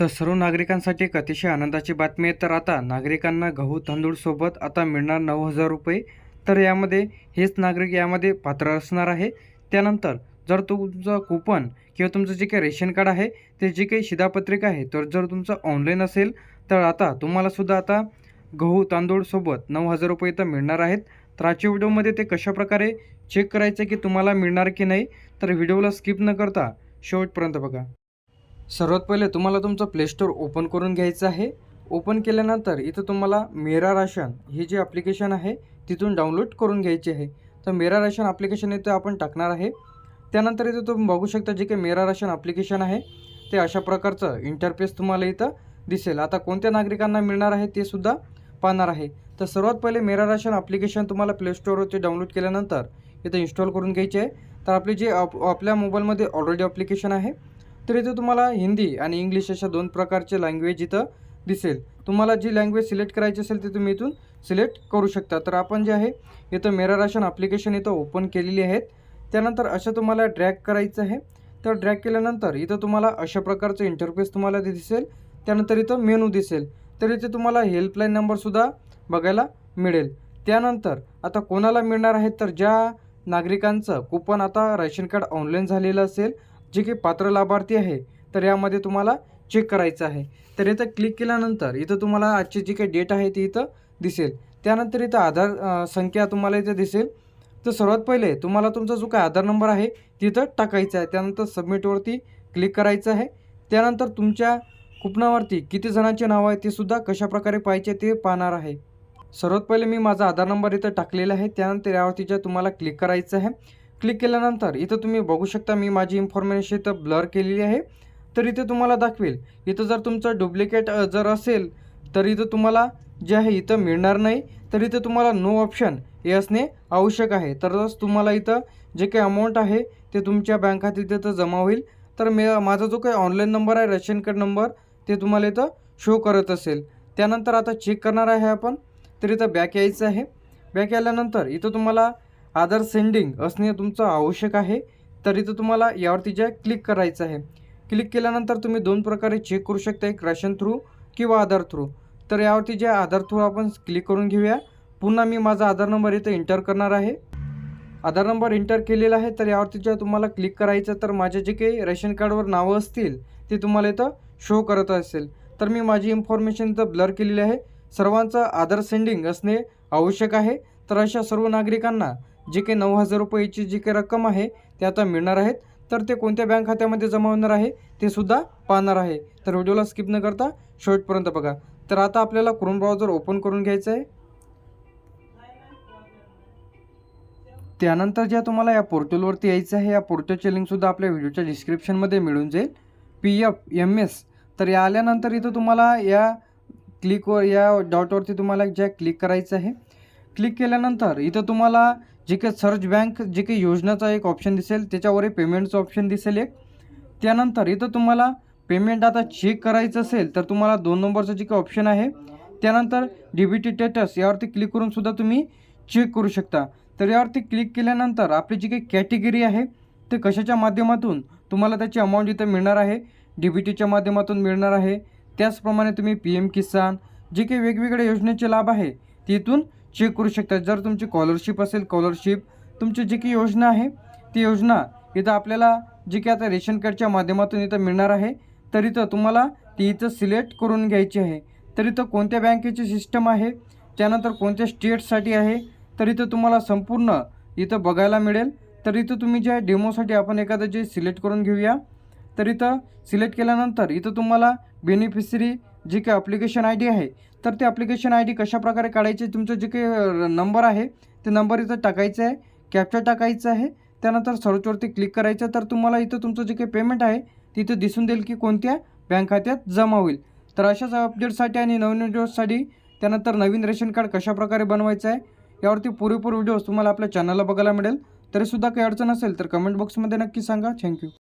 तर सर्व नागरिकांसाठी एक अतिशय आनंदाची बातमी आहे. तर आता नागरिकांना गहू तांदूळसोबत आता मिळणार नऊ हजार रुपये. तर यामध्ये हेच नागरिक यामध्ये पात्र असणार आहे. त्यानंतर जर तुमचं कुपन किंवा तुमचं जे काही रेशन कार्ड आहे ते जे काही शिधापत्रिका आहे तर जर तुमचं ऑनलाईन असेल तर आता तुम्हालासुद्धा आता गहू तांदूळसोबत नऊ हजार रुपये तर मिळणार आहेत. तर आजच्या व्हिडिओमध्ये ते कशाप्रकारे चेक करायचं की तुम्हाला मिळणार की नाही तर व्हिडिओला स्किप न करता शेवटपर्यंत बघा. सर्वात पहिले तुम्हाला तुमचं प्ले स्टोअर ओपन करून घ्यायचं आहे. ओपन केल्यानंतर इथं तुम्हाला मेरा राशन हे जे ॲप्लिकेशन आहे तिथून डाउनलोड करून घ्यायची आहे. तर मेरा राशन ॲप्लिकेशन इथं आपण टाकणार आहे. त्यानंतर इथं तुम्ही बघू शकता जे काही मेरा राशन ॲप्लिकेशन आहे ते अशा प्रकारचं इंटरफेस तुम्हाला इथं दिसेल. आता कोणत्या नागरिकांना मिळणार आहे ते सुद्धा पाहणार आहे. तर सर्वात पहिले मेरा राशन ॲप्लिकेशन तुम्हाला प्ले स्टोअरवरती डाउनलोड केल्यानंतर इथं इन्स्टॉल करून घ्यायचे आहे. तर आपले जे आपल्या मोबाईलमध्ये ऑलरेडी ॲप्लिकेशन आहे तर इथं तुम्हाला हिंदी आणि इंग्लिश अशा दोन प्रकारचे लँग्वेज इथं दिसेल. तुम्हाला जी लँग्वेज सिलेक्ट करायची असेल ती तुम्ही इथून सिलेक्ट करू शकता. तर आपण जे आहे इथं मेरा राशन ॲप्लिकेशन इथं ओपन केलेली आहेत. त्यानंतर असं तुम्हाला ड्रॅग करायचं आहे. तर ड्रॅग केल्यानंतर इथं तुम्हाला अशा प्रकारचं इंटरफेस तुम्हाला ते दिसेल. त्यानंतर इथं मेनू दिसेल. तर इथे तुम्हाला हेल्पलाईन नंबरसुद्धा बघायला मिळेल. त्यानंतर आता कोणाला मिळणार आहे? तर ज्या नागरिकांचं कुपन आता रेशन कार्ड ऑनलाईन झालेलं असेल. जे काही पात्र लाभार्थी आहे तर यामध्ये तुम्हाला चेक करायचं आहे. तर इथं क्लिक केल्यानंतर इथं तुम्हाला आजची जी काही डेट आहे ती इथं दिसेल. त्यानंतर इथं आधार संख्या तुम्हाला इथं दिसेल. तर सर्वात पहिले तुम्हाला तुमचा जो काय आधार नंबर आहे तिथं टाकायचा आहे. त्यानंतर सबमिटवरती क्लिक करायचं आहे. त्यानंतर तुमच्या कुपनावरती किती जणांचे नाव आहे ते सुद्धा कशाप्रकारे पाहिजे ते पाहणार आहे. सर्वात पहिले मी माझा आधार नंबर इथं टाकलेला आहे. त्यानंतर यावरती ज्या तुम्हाला क्लिक करायचं आहे क्लिक केल्यानंतर इथं तुम्ही बघू शकता मी माझी इन्फॉर्मेशन इथं ब्लर केलेली आहे. तर इथे तुम्हाला दाखवेल इथं जर तुमचं डुप्लिकेट जर असेल तर इथं तुम्हाला जे आहे इथं मिळणार नाही. तर इथं तुम्हाला नो ऑप्शन हे असणे आवश्यक आहे. तरच तुम्हाला इथं जे काही अमाऊंट आहे ते तुमच्या बँक खात्यात इथं जमा होईल. तर मे माझा जो काही ऑनलाईन नंबर आहे रेशन कार्ड नंबर ते तुम्हाला इथं शो करत असेल. त्यानंतर आता चेक करणार आहे आपण. तर इथं बॅक यायचं आहे. बॅक आल्यानंतर इथं तुम्हाला आधार सेंडिंग असणे तुमचं आवश्यक आहे. तर इथं तुम्हाला यावरती जे क्लिक करायचं आहे. क्लिक केल्यानंतर तुम्ही दोन प्रकारे चेक करू शकता. एक राशन थ्रू किंवा आधार थ्रू तर यावरती जे आधार थ्रू आपण क्लिक करून घेऊया. पुन्हा मी माझा आधार नंबर इथं एंटर करणार आहे. आधार नंबर एंटर केलेला आहे. तर यावरती जे तुम्हाला क्लिक करायचं तर माझे जे काही रेशन कार्डवर नावं असतील ते तुम्हाला इथं शो करत असेल. तर मी माझी इन्फॉर्मेशन इथं ब्लर केलेली आहे. सर्वांचं आधार सेंडिंग असणे आवश्यक आहे. तर अशा सर्व नागरिकांना जे काही नऊ हजार रुपयाची जी काही रक्कम आहे ते आता मिळणार आहेत. तर ते कोणत्या बँक खात्यामध्ये जमा होणार आहे ते सुद्धा पाहणार आहे. तर व्हिडिओला स्किप न करता शेवटपर्यंत बघा. तर आता आपल्याला क्रोम ब्राउझर ओपन करून घ्यायचं आहे. त्यानंतर ज्या तुम्हाला या पोर्टलवरती यायचं आहे या पोर्टलचे लिंकसुद्धा आपल्या व्हिडिओच्या डिस्क्रिप्शनमध्ये मिळून जाईल. पी एफ एम एस तर या आल्यानंतर इथं तुम्हाला या क्लिकवर या डॉटवरती तुम्हाला ज्या क्लिक करायचं आहे क्लिक केल्यानंतर इथं तुम्हाला जे काही सर्च बँक जे काही योजनाचा एक ऑप्शन दिसेल त्याच्यावरही पेमेंटचं ऑप्शन दिसेल एक. त्यानंतर इथं तुम्हाला पेमेंट आता चेक करायचं असेल तर तुम्हाला दोन नंबरचं जे काही ऑप्शन आहे त्यानंतर डी बी टी स्टेटस यावरती क्लिक करून सुद्धा तुम्ही चेक करू शकता. तर यावरती क्लिक केल्यानंतर आपली जी काही कॅटेगरी आहे ते कशाच्या माध्यमातून तुम्हाला त्याची अमाऊंट इथं मिळणार आहे? डी बी टीच्या माध्यमातून मिळणार आहे. त्याचप्रमाणे तुम्ही पी एम किसान जे काही वेगवेगळ्या योजनेचे लाभ आहे ते इथून चेक करू शकता. जर तुमची कॉलरशिप असेल कॉलरशिप तुमची जी की योजना आहे ती योजना इथं आपल्याला जी की आता रेशन कार्डच्या माध्यमातून इथं मिळणार आहे तर इथं तुम्हाला ती इथं सिलेक्ट करून घ्यायची आहे. तर इथं कोणत्या बँकेची सिस्टम आहे त्यानंतर कोणत्या स्टेटसाठी आहे तर इथं तुम्हाला संपूर्ण इथं बघायला मिळेल. तर इथं तुम्ही जे डेमोसाठी आपण एखादं जे सिलेक्ट करून घेऊया तर इथं सिलेक्ट केल्यानंतर इथं तुम्हाला बेनिफिशरी जी काही अप्लिकेशन आय डी आहे तर ते अप्लिकेशन आय डी कशाप्रकारे काढायचे तुमचं जे काही नंबर आहे ते नंबर इथं टाकायचं आहे कॅप्चर टाकायचं आहे त्यानंतर सर्चवरती क्लिक करायचं तर तुम्हाला इथं तुमचं जे काही पेमेंट आहे तिथं दिसून देईल की कोणत्या बँक खात्यात जमा होईल. तर अशाच अपडेटसाठी आणि नवीन व्हिडिओसाठी त्यानंतर नवीन रेशन कार्ड कशाप्रकारे बनवायचं आहे यावरती पुरेपूर व्हिडिओज तुम्हाला आपल्या चॅनलला बघायला मिळेल. तरीसुद्धा काही अडचण असेल तर कमेंट बॉक्समध्ये नक्की सांगा. थँक्यू